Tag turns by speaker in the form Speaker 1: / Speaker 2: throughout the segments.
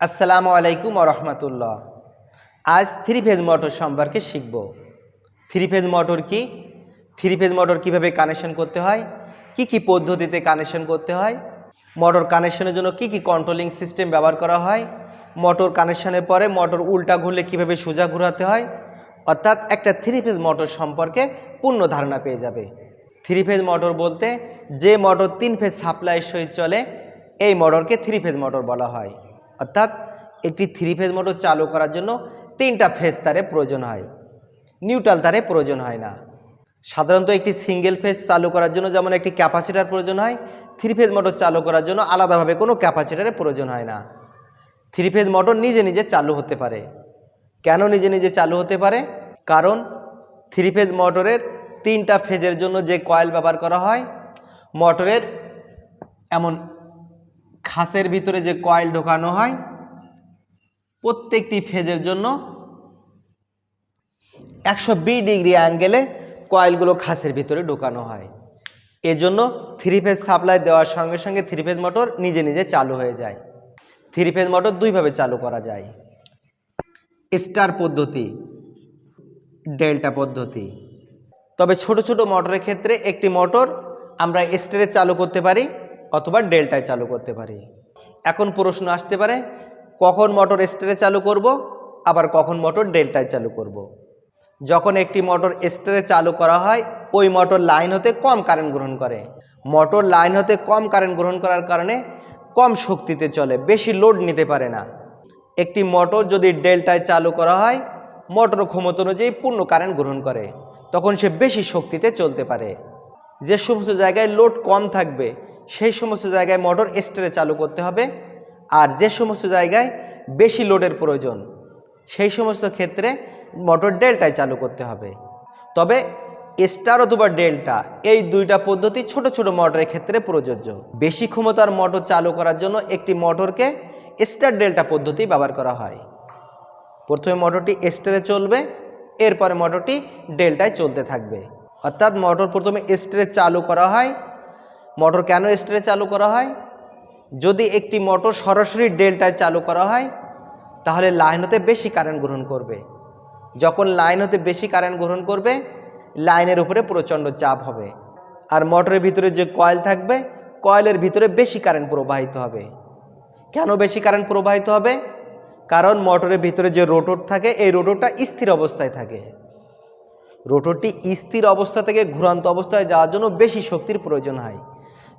Speaker 1: আসসালামু আলাইকুম রহমতুল্লাহ। আজ থ্রি ফেজ মোটর সম্পর্কে শিখব। থ্রি ফেজ মোটর কি? থ্রি ফেজ মোটর কীভাবে কানেকশন করতে হয়? কি কি পদ্ধতিতে কানেকশন করতে হয়? মোটর কানেকশনের জন্য কি কি কন্ট্রোলিং সিস্টেম ব্যবহার করা হয়? মোটর কানেকশনের পরে মোটর উল্টা ঘুরলে কীভাবে সোজা ঘোরাতে হয়? অর্থাৎ একটা থ্রি ফেজ মোটর সম্পর্কে পূর্ণ ধারণা পেয়ে যাবে। থ্রি ফেজ মোটর বলতে যে মোটর তিন ফেজ সাপ্লাইয়ের সহিত চলে, এই মোটরকে থ্রি ফেজ মোটর বলা হয়। অর্থাৎ একটি থ্রি ফেজ মোটর চালু করার জন্য তিনটা ফেজ তারে প্রয়োজন হয়। নিউট্রাল তারে প্রয়োজন হয় না। সাধারণত একটি সিঙ্গেল ফেজ চালু করার জন্য যেমন একটি ক্যাপাসিটার প্রয়োজন হয় থ্রি ফেজ মোটর চালু করার জন্য আলাদাভাবে কোনো ক্যাপাসিটারের প্রয়োজন হয় না। থ্রি ফেজ মোটর নিজে নিজে চালু হতে পারে। কেন নিজে নিজে চালু হতে পারে? কারণ থ্রি ফেজ মোটরের তিনটা ফেজের জন্য যে কয়েল ব্যবহার করা হয় মোটরের এমন খাসের ভিতরে যে কয়েল ঢোকানো হয়, প্রত্যেকটি ফেজের জন্য একশো বিশ ডিগ্রি অ্যাঙ্গেলে কয়েলগুলো খাসের ভিতরে ঢোকানো হয়। এজন্য থ্রি ফেজ সাপ্লাই দেওয়ার সঙ্গে সঙ্গে থ্রি ফেজ মোটর নিজে নিজে চালু হয়ে যায়। থ্রি ফেজ মোটর দুইভাবে চালু করা যায়। স্টার পদ্ধতি, ডেল্টা পদ্ধতি। তবে ছোট ছোট মোটরের ক্ষেত্রে একটি মোটর আমরা স্টারে চালু করতে পারি অথবা ডেল্টায় চালু করতে পারি। এখন প্রশ্ন আসতে পারে, কখন মোটর স্টারে চালু করব, আবার কখন মোটর ডেল্টায় চালু করব। যখন একটি মোটর স্টারে চালু করা হয়, ওই মোটর লাইন হতে কম কারেন্ট গ্রহণ করে। মোটর লাইন হতে কম কারেন্ট গ্রহণ করার কারণে কম শক্তিতে চলে, বেশি লোড নিতে পারে না। একটি মোটর যদি ডেল্টায় চালু করা হয়, মোটর ক্ষমতা অনুযায়ী পূর্ণ কারেন্ট গ্রহণ করে, তখন সে বেশি শক্তিতে চলতে পারে। যে সমস্ত জায়গায় লোড কম থাকবে সেই সমস্ত জায়গায় মোটর স্টারে চালু করতে হবে। আর যে সমস্ত জায়গায় বেশি লোডের প্রয়োজন, সেই সমস্ত ক্ষেত্রে মোটর ডেল্টায় চালু করতে হবে। তবে স্টার অথবা ডেল্টা এই দুইটা পদ্ধতি ছোট ছোট মোটরের ক্ষেত্রে প্রযোজ্য। বেশি ক্ষমতার মোটর চালু করার জন্য একটি মোটরকে স্টার ডেল্টা পদ্ধতি ব্যবহার করা হয়। প্রথমে মোটরটি স্টারে চলবে, এরপরে মোটরটি ডেল্টায় চলতে থাকবে। অর্থাৎ মোটর প্রথমে স্টারে চালু করা হয় মোটর কেন স্টারে চালু করা হয়? যদি একটি মোটর সরাসরি ডেল্টায় চালু করা হয়, তাহলে লাইন হতে বেশি কারেন্ট গ্রহণ করবে। যখন লাইন হতে বেশি কারেন্ট গ্রহণ করবে, লাইনের উপরে প্রচণ্ড চাপ হবে। আর মোটরের ভিতরে যে কয়েল থাকবে, কয়েলের ভিতরে বেশি কারেন্ট প্রবাহিত হবে। কেন বেশি কারেন্ট প্রবাহিত হবে? কারণ মোটরের ভিতরে যে রোটর থাকে, এই রোটরটা স্থির অবস্থায় থাকে। রোটরটি স্থির অবস্থা থেকে ঘুরান্ত অবস্থায় যাওয়ার জন্য বেশি শক্তির প্রয়োজন হয়।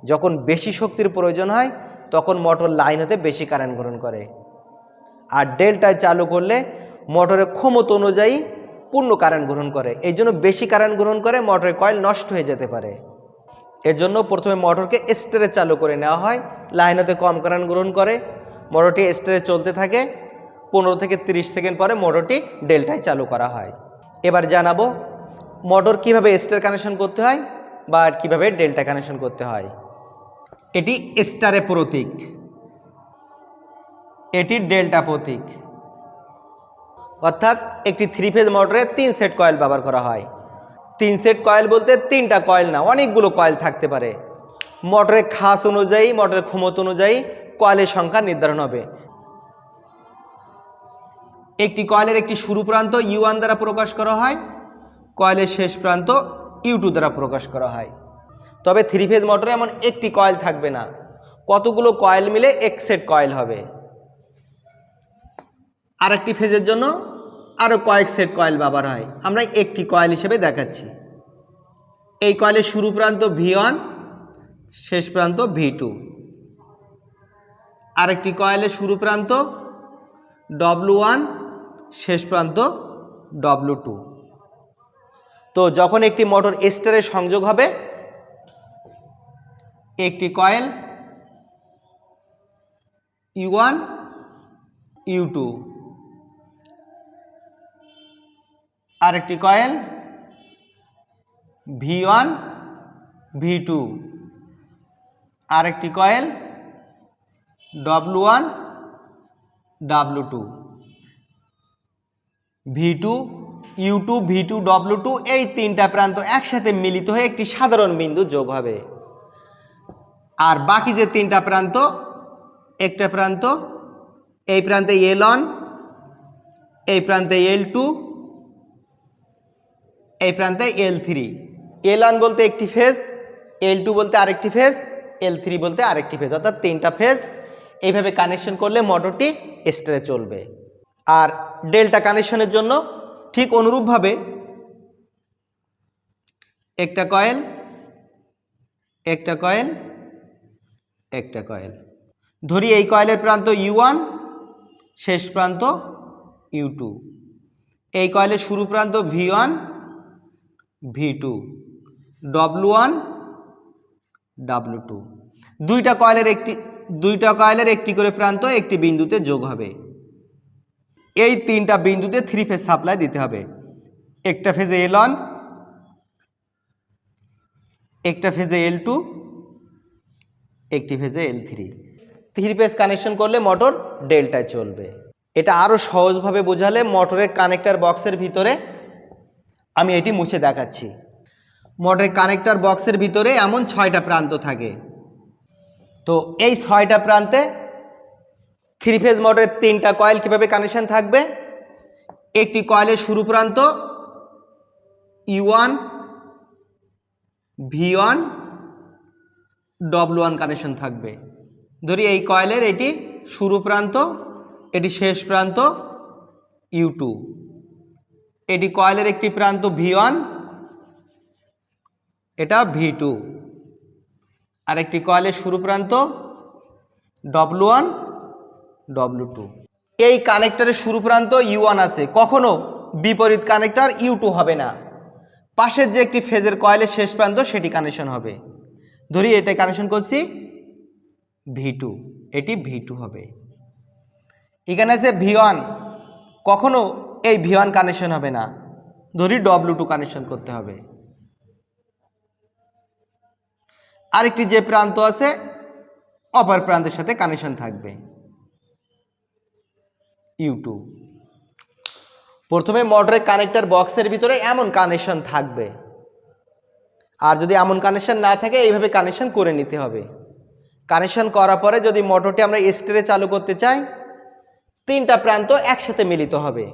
Speaker 1: যখন বেশি শক্তির প্রয়োজন হয়, তখন মোটর লাইন হতে বেশি কারেন্ট গ্রহণ করে। আর ডেল্টায় চালু করলে মোটরের ক্ষমতা অনুযায়ী পূর্ণ কারেন্ট গ্রহণ করে। এই জন্য বেশি কারেন্ট গ্রহণ করে মোটরের কয়েল নষ্ট হয়ে যেতে পারে। এর জন্য প্রথমে মোটরকে স্টারে চালু করে নেওয়া হয়। লাইন হতে কম কারেন্ট গ্রহণ করে। মোটরটি স্টারে চলতে থাকে। পনেরো থেকে তিরিশ সেকেন্ড পরে মোটরটি ডেল্টায় চালু করা হয়। এবার জানাব মোটর কীভাবে স্টার কানেকশন করতে হয় বা কীভাবে ডেল্টা কানেকশন করতে হয়। এটি স্টারে প্রতীক। এটি ডেল্টা প্রতীক। অর্থাৎ একটি থ্রি ফেজ মোটরে তিন সেট কয়েল ব্যবহার করা হয়। তিন সেট কয়েল বলতে তিনটা কয়েল না, অনেকগুলো কয়েল থাকতে পারে। মোটরের খাস অনুযায়ী মোটরের ক্ষমতা অনুযায়ী কয়েলের সংখ্যা নির্ধারণ হবে। একটি কয়েলের একটি শুরু প্রান্ত ইউ ওয়ান দ্বারা প্রকাশ করা হয় কয়েলের শেষ প্রান্ত ইউ টু দ্বারা প্রকাশ করা হয়। তবে থ্রি ফেজ মোটরে এমন একটি কয়েল থাকবে না। কতগুলো কয়েল মিলে এক সেট কয়েল হবে। আর একটি ফেজের জন্য আরও কয়েক সেট কয়েল ব্যবহার হয়। আমরা একটি কয়েল হিসেবে দেখাচ্ছি। এই কয়েলের শুরু প্রান্ত ভি ওয়ান শেষ প্রান্ত ভি টু আরেকটি কয়েলের শুরু প্রান্ত ডব্লু ওয়ান শেষ প্রান্ত ডব্লু টু তো যখন একটি মোটর স্টারে সংযোগ হবে একটি coil U one U two আরেকটি coil V one V two আরেকটি coil W one W two V two U two V two W two এই তিনটা প্রান্ত একসাথে মিলিত হয়ে একটি সাধারণ বিন্দু যোগ হবে। আর বাকি যে তিনটা প্রান্ত, একটা প্রান্ত, এই প্রান্তে এল ওয়ান এই প্রান্তে এল টু এই প্রান্তে এল থ্রি এল ওয়ান বলতে একটি ফেজ এল টু বলতে আরেকটি ফেজ এল থ্রি বলতে আরেকটি ফেজ অর্থাৎ তিনটা ফেজ এইভাবে কানেকশন করলে মোটরটি স্টারে চলবে। আর ডেল্টা কানেকশনের জন্য ঠিক অনুরূপভাবে একটা কয়েল একটা কয়েল একটা কয়েল ধরি এই কয়েলের প্রান্ত ইউ শেষ প্রান্ত ইউ টু এই কয়েলের শুরু প্রান্ত V one V two W one W two দুইটা কয়েলের একটি, দুইটা কয়েলের একটি করে প্রান্ত একটি বিন্দুতে যোগ হবে। এই তিনটা বিন্দুতে থ্রি ফেজ সাপ্লাই দিতে হবে। একটা ফেজে এল ওয়ান একটা ফেজে এল টু একটি ফেজে L three three phase connection করলে মোটর ডেল্টায় চলবে। এটা আরও সহজভাবে বোঝালে মোটরের কানেক্টার বক্সের ভিতরে আমি এটি মুছে দেখাচ্ছি। মোটরের কানেক্টার বক্সের ভিতরে এমন ছয়টা প্রান্ত থাকে। তো এই ছয়টা প্রান্তে থ্রি ফেজ মোটরের তিনটা কয়েল কীভাবে কানেকশন থাকবে? একটি কয়েলের শুরু প্রান্ত U one V one W one connection থাকবে। ধরি এই কয়েলের এটি শুরু প্রান্ত, এটি শেষ প্রান্ত ইউ টু এটি কয়েলের একটি প্রান্ত ভি ওয়ান এটা ভি টু আর একটি কয়েলের শুরু প্রান্ত ডব্লু ওয়ান ডব্লু টু এই কানেক্টরের শুরু প্রান্ত ইউ ওয়ান আছে। কখনো বিপরীত কানেক্টর ইউ টু হবে না। পাশের যে একটি ফেজের কয়েলের শেষ প্রান্ত, সেটি কানেকশন হবে। ধরি এটা কানেকশন করছি ভি টু এটি ভি টু হবে। এখানে আছে ভি ওয়ান কখনো এই ভি ওয়ান কানেকশন হবে না। ধরি ডব্লু টু কানেকশন করতে হবে। আরেকটি যে প্রান্ত আছে, অপর প্রান্তের সাথে কানেকশন থাকবে। ইউ টু প্রথমে মোটরের কানেক্টর বক্সের ভিতরে এমন কানেকশন থাকবে। আর যদি এমন কানেকশন না থাকে, এইভাবে কানেকশন করে নিতে হবে। কানেকশন করার পরে যদি মোটরটি আমরা স্টেরে চালু করতে চাই, তিনটা প্রান্ত একসাথে মিলিত হবে।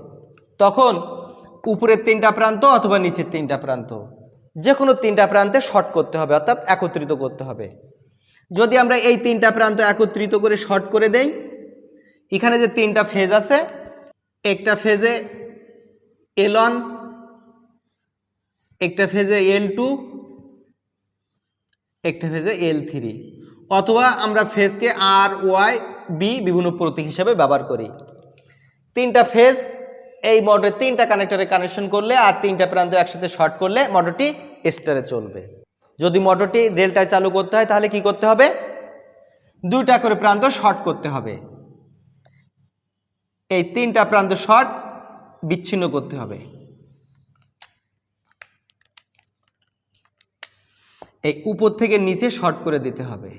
Speaker 1: তখন উপরের তিনটা প্রান্ত অথবা নিচের তিনটা প্রান্ত যে কোনো তিনটা প্রান্তে শর্ট করতে হবে, অর্থাৎ একত্রিত করতে হবে। যদি আমরা এই তিনটা প্রান্ত একত্রিত করে শর্ট করে দেই, এখানে যে তিনটা ফেজ আছে, একটা ফেজে এল ওয়ান একটা ফেজে এল টু একটা ফেজে এল থ্রি অথবা আমরা ফেজকে আর ওয়াই বি বিভিন্ন প্রতীক হিসাবে ব্যবহার করি। তিনটা ফেজ এই মোটরের তিনটা কানেক্টরে কানেকশন করলে আর তিনটা প্রান্ত একসাথে শর্ট করলে মোটরটি স্টারে চলবে। যদি মোটরটি ডেল্টায় চালু করতে হয় তাহলে কি করতে হবে? দুইটা করে প্রান্ত শর্ট করতে হবে। এই তিনটা প্রান্ত শর্ট বিচ্ছিন্ন করতে হবে। এই উপর থেকে নিচে শর্ট করে দিতে হবে।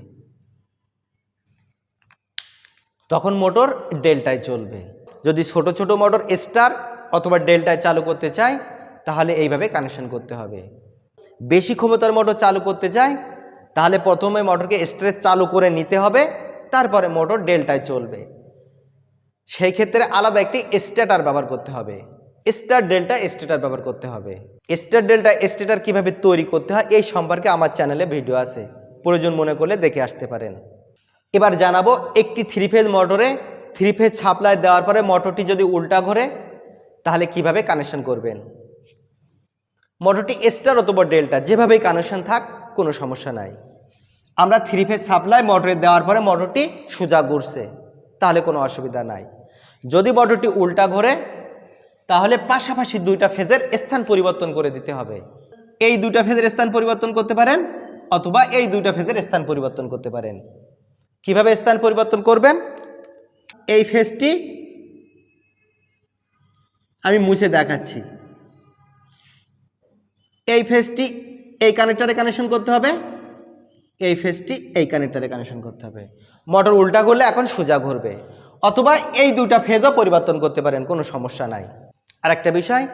Speaker 1: তখন মোটর ডেল্টায় চলবে। যদি ছোট ছোট মোটর স্টার অথবা ডেল্টায় চালু করতে চাই তাহলে এইভাবে কানেকশন করতে হবে। বেশি ক্ষমতার মোটর চালু করতে চাই তাহলে প্রথমে মোটরকে স্টারে চালু করে নিতে হবে, তারপরে মোটর ডেল্টায় চলবে। সেই ক্ষেত্রে আলাদা একটি স্টেটার ব্যবহার করতে হবে। স্টার ডেল্টা স্টেটার ব্যবহার করতে হবে। স্টার ডেল্টা স্টেটার কীভাবে তৈরি করতে হয়, এই সম্পর্কে আমার চ্যানেলে ভিডিও আছে। প্রয়োজন মনে করলে দেখে আসতে পারেন। এবার জানাব একটি থ্রি ফেজ মোটরে থ্রি ফেজ সাপ্লাই দেওয়ার পরে মোটরটি যদি উল্টা ঘোরে, তাহলে কীভাবে কানেকশন করবেন? মোটরটি স্টার অথবা ডেল্টা যেভাবেই কানেকশন থাক, কোনো সমস্যা নাই। আমরা থ্রি ফেজ সাপ্লাই মোটরে দেওয়ার পরে মোটরটি সোজা ঘুরছে, তাহলে কোনো অসুবিধা নাই। যদি মোটরটি উল্টা ঘোরে তাহলে পাশাপাশি দুইটা ফেজের স্থান পরিবর্তন করে দিতে হবে। এই দুইটা ফেজের স্থান পরিবর্তন করতে পারেন অথবা এই দুইটা ফেজের স্থান পরিবর্তন করতে পারেন। কীভাবে স্থান পরিবর্তন করবেন? এই ফেজটি আমি মুছে দেখাচ্ছি। এই ফেজটি এই কানেক্টারে কানেকশন করতে হবে। এই ফেজটি এই কানেক্টারে কানেকশন করতে হবে। মোটর উল্টা করলে এখন সোজা ঘুরবে। অথবা এই দুটা ফেজও পরিবর্তন করতে পারেন, কোনো সমস্যা নাই। আর একটা বিষয়,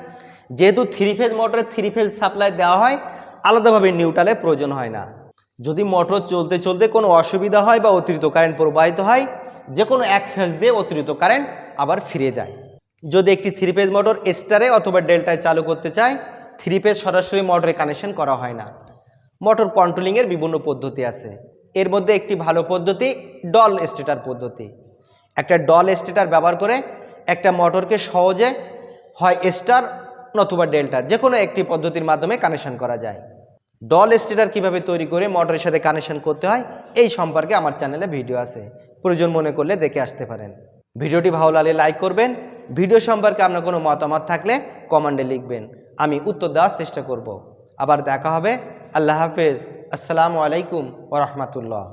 Speaker 1: যেহেতু থ্রি ফেজ মোটরে থ্রি ফেজ সাপ্লাই দেওয়া হয়, আলাদাভাবে নিউট্রালের প্রয়োজন হয় না। যদি মোটর চলতে চলতে কোনো অসুবিধা হয় বা অতিরিক্ত কারেন্ট প্রবাহিত হয় যে কোনো এক ফেজ দিয়ে অতিরিক্ত কারেন্ট আবার ফিরে যায়। যদি একটি থ্রি ফেজ মোটর স্টারে অথবা ডেল্টায় চালু করতে চায় থ্রি ফেজ সরাসরি মোটরে কানেকশন করা হয় না। মোটর কন্ট্রোলিংয়ের বিভিন্ন পদ্ধতি আছে। এর মধ্যে একটি ভালো পদ্ধতি ডল স্টেটার পদ্ধতি। একটা ডল স্টেটার ব্যবহার করে একটা মোটরকে সহজে হয় স্টার নতুবা ডেল্টা যে কোনো একটি পদ্ধতির মাধ্যমে কানেকশন করা যায়। ডল স্টেটার কীভাবে তৈরি করে মোটরের সাথে কানেকশন করতে হয়, এই সম্পর্কে আমার চ্যানেলে ভিডিও আছে। প্রয়োজন মনে করলে দেখে আসতে পারেন। ভিডিওটি ভালো লাগলে লাইক করবেন। ভিডিও সম্পর্কে আপনার কোনো মতামত থাকলে কমেন্টে লিখবেন। আমি উত্তর দেওয়ার চেষ্টা করব। আবার দেখা হবে। আল্লাহ হাফেজ। আসসালামু আলাইকুম ওরহমতুল্লাহ